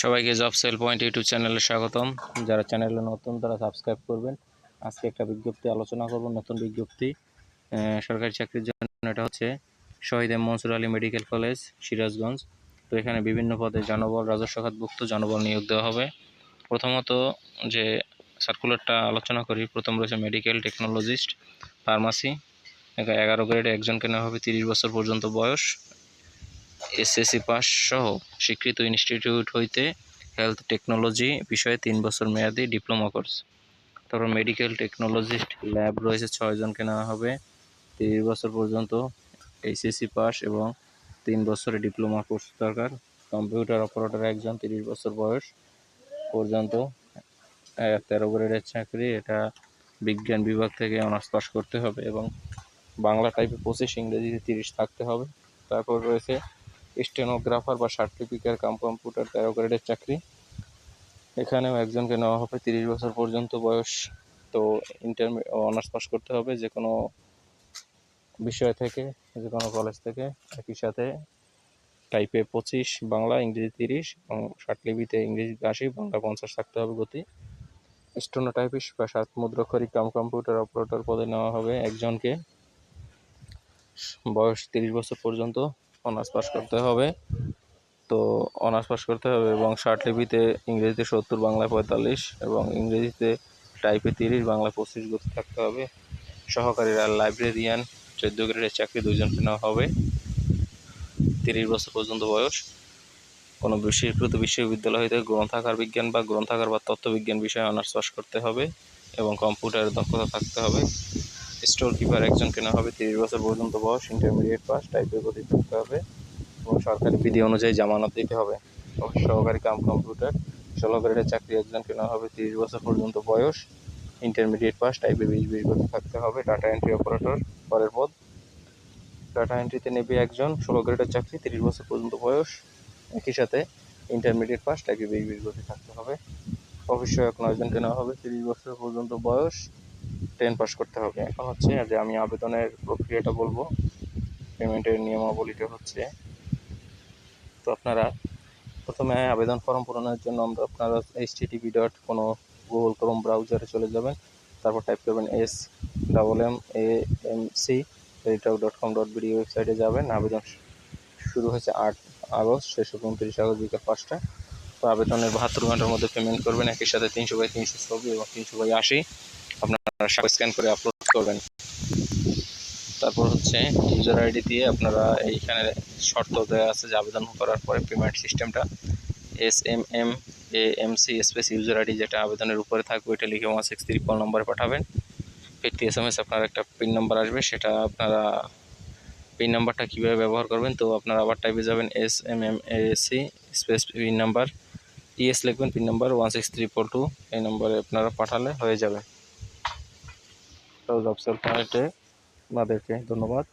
সবাইকে job sell point YouTube চ্যানেলে স্বাগতম। যারা চ্যানেলে নতুন, তারা সাবস্ক্রাইব করবেন। আজকে একটা বিজ্ঞপ্তি আলোচনা করব, নতুন বিজ্ঞপ্তি। সরকারি চাকরির জন্য এটা হচ্ছে শহীদ মনসুর আলী মেডিকেল কলেজ, সিরাজগঞ্জ। তো এখানে বিভিন্ন পদে জনবল, রাজস্ব খাতভুক্ত জনবল নিয়োগ দেওয়া হবে। প্রথমত যে সার্কুলারটা আলোচনা করি, প্রথম রয়েছে মেডিকেল টেকনোলজিস্ট, ফার্মাসি। এগারো গ্রেডে একজনকে নেওয়া হবে, তিরিশ বছর পর্যন্ত বয়স। এসএসসি পাস সহ স্বীকৃত ইনস্টিটিউট হইতে হেলথ টেকনোলজি বিষয়ে তিন বছর মেয়াদি ডিপ্লোমা কোর্স। তারপর মেডিকেল টেকনোলজিস্ট ল্যাব রয়েছে ছয়জনকে নেওয়া হবে। তিরিশ বছর পর্যন্ত এইচএসসি পাস এবং তিন বছরের ডিপ্লোমা কোর্স দরকার। কম্পিউটার অপারেটর একজন, তিরিশ বছর বয়স পর্যন্ত। তেরো গ্রেডের চাকরি, এটা বিজ্ঞান বিভাগ থেকে অনার্স পাস করতে হবে এবং বাংলা টাইপে পঁচিশ, ইংরেজিতে তিরিশ থাকতে হবে। তারপর রয়েছে স্টেনোগ্রাফার বা সার্টিফিকেট, কাম কম্পিউটার তেরো গ্রেডের চাকরি। এখানেও একজনকে নেওয়া হবে তিরিশ বছর পর্যন্ত বয়স। তো ইন্টারমিডিয়েট অনার্স পাস করতে হবে যে কোনো বিষয় থেকে যে কোনো কলেজ থেকে। একই সাথে টাইপে পঁচিশ, বাংলা, ইংরেজি তিরিশ এবং লিপিতে ইংরেজি আশি, বাংলা পঞ্চাশ থাকতে হবে গতি। স্টোনো টাইপিস্ট বা সাত মুদ্রাক্ষরিক কাম কম্পিউটার অপারেটর পদে নেওয়া হবে একজনকে। বয়স তিরিশ বছর পর্যন্ত। অনার্স পাস করতে হবে। তো অনার্স পাস করতে হবে এবং লিপিতে ইংরেজিতে সত্তর, বাংলায় পঁয়তাল্লিশ এবং ইংরেজিতে টাইপে তিরিশ, বাংলায় পঁচিশ গতি থাকতে হবে। সহকারী আর লাইব্রেরিয়ান চোদ্দ গ্রেডের চাকরি দুইজনকে নেওয়া হবে। তিরিশ বছর পর্যন্ত বয়স। কোনো স্বীকৃত বিশ্ববিদ্যালয় গ্রন্থাগার বিজ্ঞান বা গ্রন্থাগার বা তত্ত্ববিজ্ঞান বিষয়ে অনার্স পাস করতে হবে এবং কম্পিউটারের দক্ষতা থাকতে হবে। স্টোর কিপার একজন কেনা হবে, তিরিশ বছর পর্যন্ত বয়স ইন্টারমিডিয়েট পাস টাইপের গতি থাকতে হবে এবং সরকারি বিধি অনুযায়ী জামানত দিতে হবে। সহকারী কাম কম্পিউটার গ্রেডের চাকরি একজন কেনা হবে, তিরিশ বছর পর্যন্ত বয়স ইন্টারমিডিয়েট পাস টাইপে বিশ বিশ গতি থাকতে হবে ডাটা এন্ট্রি অপারেটর পরের পদ। ডাটা এন্ট্রিতে নেবে একজন ষোলো গ্রেডের চাকরি তিরিশ বছর পর্যন্ত বয়স, একই সাথে ইন্টারমিডিয়েট পাস টাইপে বিশ বিশ গতি থাকতে হবে। অফিস সহায়ক নয়জনকে কেনা হবে, তিরিশ বছর পর্যন্ত বয়স টেন পাস করতে হবে। এখন হচ্ছে। যে আমি আবেদনের প্রক্রিয়াটা বলব পেমেন্টের নিয়মাবলীটা হচ্ছে। তো আপনারা প্রথমে আবেদন ফর্ম পূরণের জন্য আমরা আপনারা এইচ টিভি ডট কোনো গুগল ক্রোম ব্রাউজারে চলে যাবেন। তারপর টাইপ করবেন S double M A M C dot com dot BD ওয়েবসাইটে যাবেন। আবেদন শুরু হয়েছে আট আগস্ট শেষ হবে উনত্রিশ আগস্ট বিকেল পাঁচটা। তো আবেদনের বাহাত্তর ঘণ্টার মধ্যে পেমেন্ট করবেন। একই সাথে তিনশো বাই তিনশো ছবি এবং তিনশো বাই আশি। আপনারা স্ক্যান করে আপলোড করবেন। তারপর হচ্ছে ইউজার আইডি দিয়ে আপনারা এইখানে শর্ত দেওয়া আছে যে আবেদন করার পরে পেমেন্ট সিস্টেমটা S M M A M C space user ID যেটা আবেদনের উপরে থাকবে, ওইটা লিখে ওয়ান সিক্স থ্রি কল নম্বরে পাঠাবেন। ফিরতি এস এম এস আপনার একটা পিন নাম্বার আসবে, সেটা আপনারা পিন নাম্বারটা কীভাবে ব্যবহার করবেন, তো আপনারা আবার টাইপে যাবেন S M M A C space pin number ES লিখবেন pin number one six three four two এই নম্বরে আপনারা পাঠালে হয়ে যাবে। তো জব সেল পয়েন্টে আপনাদেরকে ধন্যবাদ